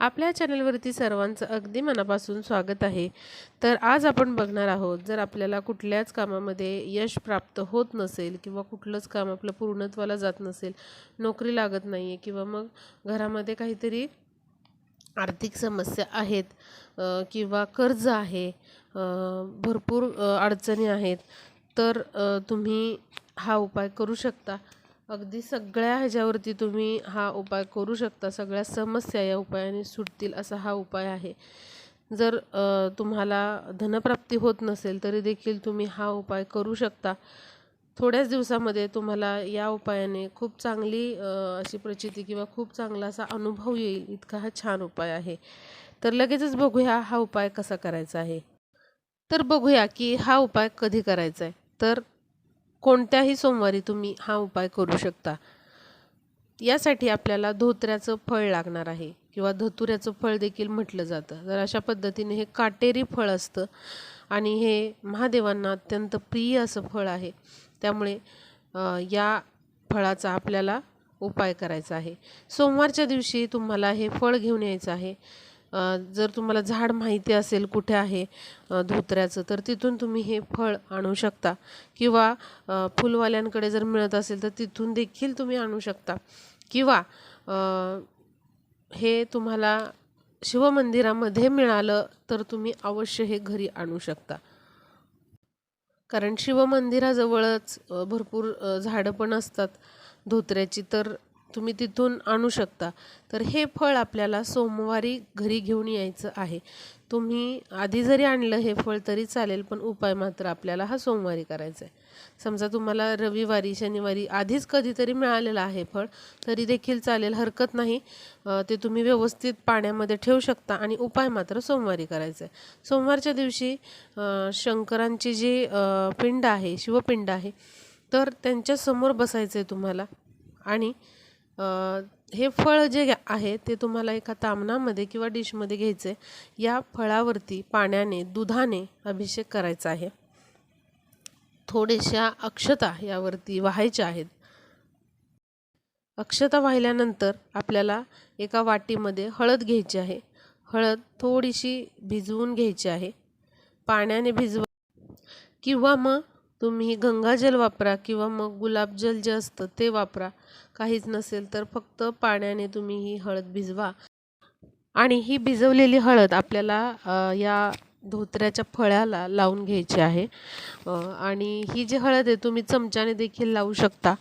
आपल्या चॅनलवरती सर्वांचं अगदी मनापासून स्वागत आहे. तर आज आपण बघणार आहोत जर आपल्याला कुठल्याच कामामध्ये यश प्राप्त होत नसेल किंवा कुठलंच काम आपलं पूर्णत्वाला जात नसेल नोकरी लागत नाही आहे किंवा मग घरामध्ये काहीतरी आर्थिक समस्या आहेत किंवा कर्ज आहे भरपूर अडचणी आहेत तर तुम्ही हा उपाय करू शकता. अगदी सगळ्या ह्याच्यावरती तुम्ही हा उपाय करू शकता. सगळ्या समस्या या उपायाने सुटतील असा हा उपाय आहे. जर तुम्हाला धनप्राप्ती होत नसेल तरी देखील तुम्ही हा उपाय करू शकता. थोड्याच दिवसामध्ये तुम्हाला या उपायाने खूप चांगली अशी प्रचिती किंवा खूप चांगला असा अनुभव येईल. इतका हा छान उपाय आहे. तर लगेचच बघूया हा उपाय कसा करायचा आहे. तर बघूया की हा उपाय कधी करायचा आहे. तर कोणत्याही सोमवारी तुम्ही हा उपाय करू शकता. यासाठी आपल्याला धोत्र्याचं फळ लागणार आहे किंवा धतुऱ्याचं फळ देखील म्हटलं जातं. तर अशा पद्धतीने हे काटेरी फळ असतं आणि हे महादेवांना अत्यंत प्रिय असं फळ आहे. त्यामुळे या फळाचा आपल्याला उपाय करायचा आहे. सोमवारच्या दिवशी तुम्हाला हे फळ घेऊन यायचं आहे. जर तुम्हाला झाड माहिती असेल कुठे आहे धोत्र्याचं तर तिथून तुम्ही हे फळ आणू शकता. किंवा फुलवाल्यांकडे जर मिळत असेल तर तिथून देखील तुम्ही आणू शकता. किंवा हे तुम्हाला शिवमंदिरामध्ये मिळालं तर तुम्ही अवश्य हे घरी आणू शकता. कारण शिवमंदिराजवळच भरपूर झाडं पण असतात धोत्र्याची. तर तुम्ही तिथून आणू शकता. तर हे फळ आपल्याला सोमवारी घरी घेऊन यायचं आहे. तुम्ही आधी जरी आणलं हे फळ तरी चालेल पण उपाय मात्र आपल्याला हा सोमवारी करायचा आहे. समजा तुम्हाला रविवारी शनिवारी आधीच कधीतरी मिळालेलं आहे फळ तरी देखील चालेल. हरकत नाही. ते तुम्ही व्यवस्थित पाण्यामध्ये ठेवू शकता आणि उपाय मात्र सोमवारी करायचा आहे. सोमवारच्या दिवशी शंकरांची जी पिंड आहे शिवपिंड आहे तर त्यांच्यासमोर बसायचं आहे तुम्हाला आणि हे फळ जे आहे ते तुम्हाला एका तामणामध्ये किंवा डिशमध्ये घ्यायचं. आहे या फळावरती पाण्याने दुधाने अभिषेक करायचा आहे. थोड्याशा अक्षता यावरती व्हायच्या आहेत. अक्षता वाहिल्यानंतर आपल्याला एका वाटीमध्ये हळद घ्यायची आहे. हळद थोडीशी भिजवून घ्यायची आहे. पाण्याने भिजवा किंवा मग तुम्ही गंगाजल वापरा किंवा मग गुलाबजल जे असतं ते वापरा. काहीच नसेल तर फक्त पाण्याने तुम्ही ही हळद भिजवा. आणि ही भिजवलेली हळद आपल्याला या धोत्र्याच्या फळ्याला लावून घ्यायची आहे. आणि ही जी हळद आहे तुम्ही चमच्याने देखील लावू शकता.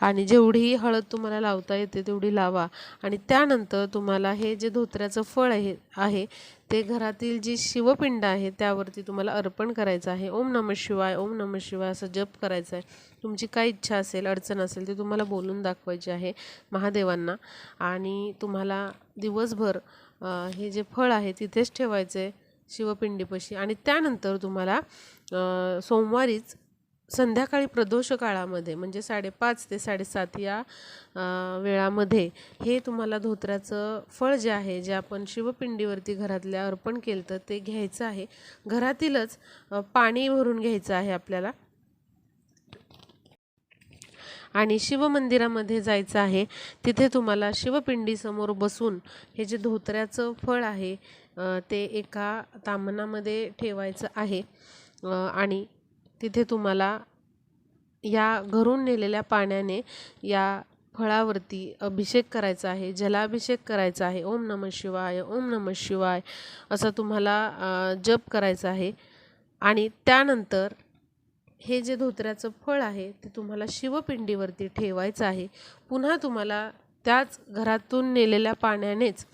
आणि जेवढी हळद तुम्हाला लावता येते तेवढी लावा. आणि त्यानंतर तुम्हाला हे जे धोत्र्याचं फळ आहे आहे ते घरातील जी शिवपिंड आहे त्यावरती तुम्हाला अर्पण करायचं आहे. ओम नम शिवाय ओम नम शिवाय असं जप करायचं आहे. तुमची काय इच्छा असेल अडचण असेल ती तुम्हाला बोलून दाखवायची आहे महादेवांना. आणि तुम्हाला दिवसभर हे जे फळ आहे तिथेच ठेवायचं आहे शिवपिंडीपाशी. आणि त्यानंतर तुम्हाला सोमवारीच संध्याकाळी प्रदोष काळामध्ये म्हणजे साडेपाच ते साडेसात या वेळामध्ये हे तुम्हाला धोत्र्याचं फळ जे आहे जे आपण शिवपिंडीवरती घरातल्या अर्पण केलं तर ते घ्यायचं आहे. घरातीलच पाणी भरून घ्यायचं आहे आपल्याला. आणि शिवमंदिरामध्ये जायचं आहे तिथे तुम्हाला शिवपिंडीसमोर बसून हे जे धोत्र्याचं फळ आहे ते एका तामनामध्ये ठेवायचं आहे. आणि तिथे तुम्हाला या घरून नेलेल्या पाण्याने या फळावरती अभिषेक करायचा आहे जलाभिषेक करायचा आहे. ओम नम शिवाय ओम नम शिवाय असं तुम्हाला जप करायचा आहे. आणि त्यानंतर हे जे धोत्र्याचं फळ आहे ते तुम्हाला शिवपिंडीवरती ठेवायचं आहे. पुन्हा तुम्हाला त्याच घरातून नेलेल्या पाण्यानेच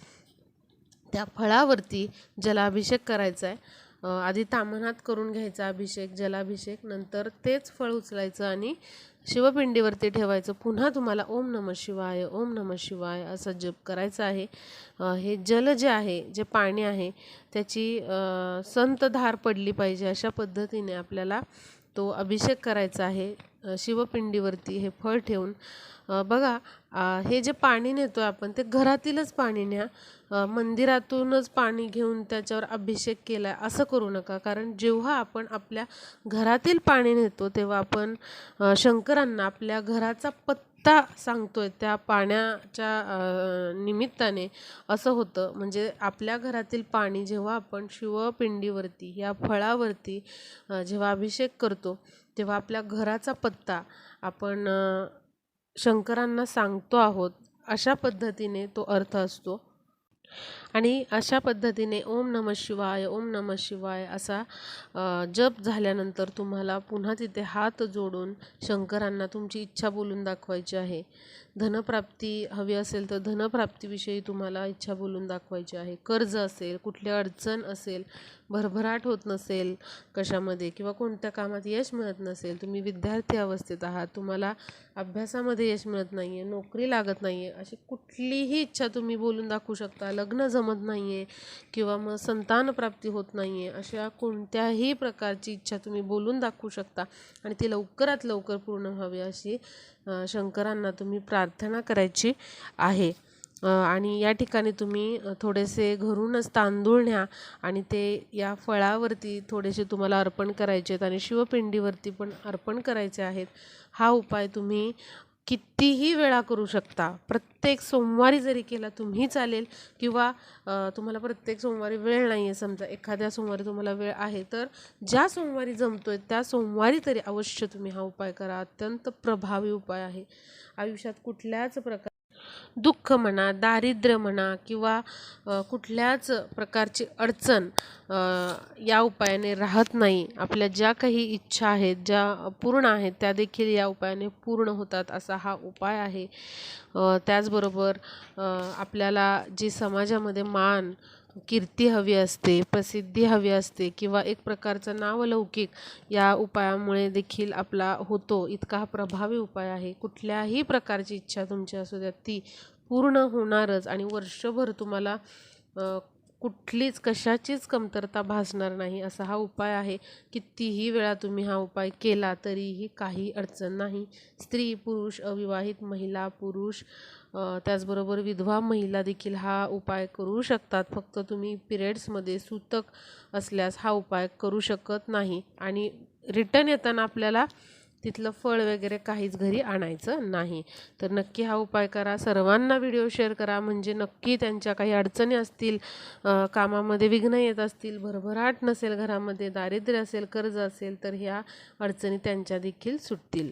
त्या फळावरती जलाभिषेक करायचा आहे आधी तामनात करून घ्यायचा अभिषेक जलाभिषेक नंतर तेच फळ उचलायचं आणि शिवपिंडीवरती ठेवायचं. पुन्हा तुम्हाला ओम नम शिवाय ओम नम शिवाय असा जप करायचा आहे. हे जल जे आहे जे पाणी आहे त्याची संतधार पडली पाहिजे अशा पद्धतीने आपल्याला तो अभिषेक करायचा आहे. शिवपिंडीवरती हे फळ ठेवून बघा हे जे पाणी नेतो आपण ते घरातीलच पाणी न्या. मंदिरातूनच पाणी घेऊन त्याच्यावर अभिषेक केला आहे असं करू नका. कारण जेव्हा आपण आपल्या घरातील पाणी नेतो तेव्हा आपण शंकरांना आपल्या घराचा पत्ता आत्ता सांगतोय त्या पाण्याच्या निमित्ताने. असं होतं. म्हणजे आपल्या घरातील पाणी जेव्हा आपण शिवपिंडीवरती या फळावरती जेव्हा अभिषेक करतो तेव्हा आपल्या घराचा पत्ता आपण शंकरांना सांगतो आहोत अशा पद्धतीने तो अर्थ असतो. आणि अशा पद्धतीने ओम नम शिवाय ओम नम शिवाय असा जप झाल्यानंतर तुम्हाला पुन्हा तिथे हात जोडून शंकरांना तुमची इच्छा बोलून दाखवायची आहे. धनप्राप्ती हवी असेल तर धनप्राप्तीविषयी तुम्हाला इच्छा बोलून दाखवायची आहे. कर्ज असेल कुठली अडचण असेल भरभराट होत नसेल कशामध्ये किंवा कोणत्या कामात यश मिळत नसेल तुम्ही विद्यार्थी अवस्थेत आहात तुम्हाला अभ्यासामध्ये यश मिळत नाही आहे नोकरी लागत नाही आहे अशी कुठलीही इच्छा तुम्ही बोलून दाखवू शकता. लग्न जमत नाही आहे किंवा मग संतान प्राप्ती होत नाही आहे अशा कोणत्याही प्रकारची इच्छा तुम्ही बोलून दाखवू शकता. आणि ती लवकरात लवकर पूर्ण व्हावी अशी शंकरांना तुम्ही प्रार्थना करायची आहे. आणि या ठिकाणी तुम्ही थोडेसे घरूनच तांदूळ न्या आणि ते या फळावरती थोडेसे तुम्हाला अर्पण करायचे आहेत आणि शिवपिंडीवरती पण अर्पण करायचे आहेत. हा उपाय तुम्ही कितीही वेळा करू शकता. प्रत्येक सोमवारी जरी केला तुम्ही चालेल किंवा तुम्हाला प्रत्येक सोमवारी वेळ नाही आहे समजा एखाद्या सोमवारी तुम्हाला वेळ आहे तर ज्या सोमवारी जमतो आहे त्या सोमवारी तरी अवश्य तुम्ही हा उपाय करा. अत्यंत प्रभावी उपाय आहे. आयुष्यात कुठल्याच प्रकार दुःख म्हणा दारिद्र्य म्हणा किंवा कुठल्याच प्रकारची अडचण या उपायाने राहत नाही. आपल्या ज्या काही इच्छा आहेत ज्या पूर्ण आहेत त्या देखील या उपायाने पूर्ण होतात असा हा उपाय आहे. त्याचबरोबर आपल्याला जी समाजामध्ये मान कीर्ती हवी असते प्रसिद्धी हवी असते किंवा एक प्रकारचं नावलौकिक या उपायामुळे देखील आपला होतो. इतका हा प्रभावी उपाय आहे. कुठल्याही प्रकारची इच्छा तुमची असू द्या ती पूर्ण होणारच आणि वर्षभर तुम्हाला कुठलीच कशाचीच कमतरता भासणार नाही. असा हा उपाय आहे कितीही वेळा तुम्ही हा उपाय केला तरीही काही अडचण नाही. स्त्री पुरुष अविवाहित महिला पुरुष त्याचबरोबर विधवा महिला देखील हा उपाय करू शकतात. फक्त तुम्ही पिरियड्समध्ये सूतक असल्यास हा उपाय करू शकत नाही. आणि रिटर्न येताना आपल्याला तिथलं फळ वगैरे काहीच घरी आणायचं नाही. तर नक्की हा उपाय करा. सर्वांना व्हिडिओ शेअर करा. म्हणजे नक्की त्यांच्या काही अडचणी असतील कामामध्ये विघ्न येत असतील भरभराट नसेल घरामध्ये दारिद्र्य असेल कर्ज असेल तर ह्या अडचणी त्यांच्या देखील सुटतील.